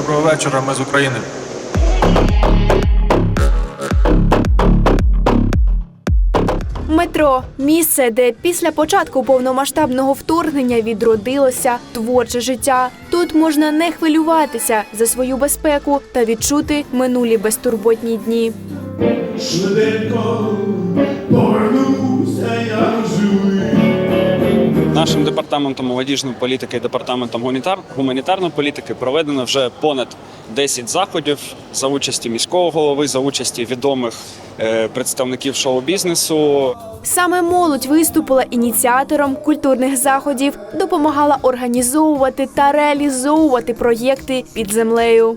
Доброго вечора, ми з України. Метро місце, де після початку повномасштабного вторгнення відродилося творче життя. Тут можна не хвилюватися за свою безпеку та відчути минулі безтурботні дні. Швиденько Нашим департаментом молодіжної політики і департаментом гуманітар... гуманітарної політики проведено вже понад 10 заходів за участі міського голови, за участі відомих е, представників шоу-бізнесу. Саме молодь виступила ініціатором культурних заходів, допомагала організовувати та реалізовувати проєкти під землею.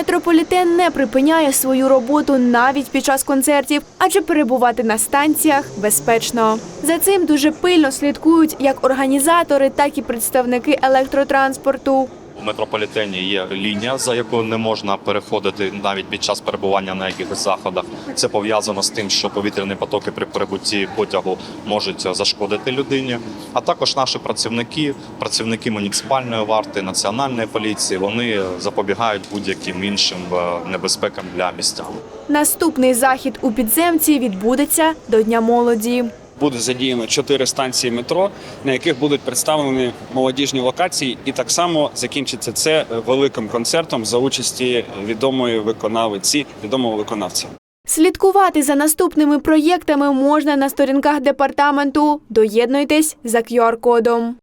Метрополітен не припиняє свою роботу навіть під час концертів, адже перебувати на станціях безпечно. За цим дуже пильно слідкують як організатори, так і представники електротранспорту. У метрополітені є лінія, за яку не можна переходити навіть під час перебування на якихось заходах. Це пов'язано з тим, що повітряні потоки при прибутті потягу можуть зашкодити людині. А також наші працівники, працівники муніципальної варти, національної поліції, вони запобігають будь-яким іншим е, небезпекам для містян. Наступний захід у підземці відбудеться до Дня молоді. Буде задіяно чотири станції метро, на яких будуть представлені молодіжні локації, і так само закінчиться це е, великим концертом за участі відомої виконавиці, відомого виконавця. Слідкувати за наступними проєктами можна на сторінках департаменту. Доєднуйтесь за QR-кодом.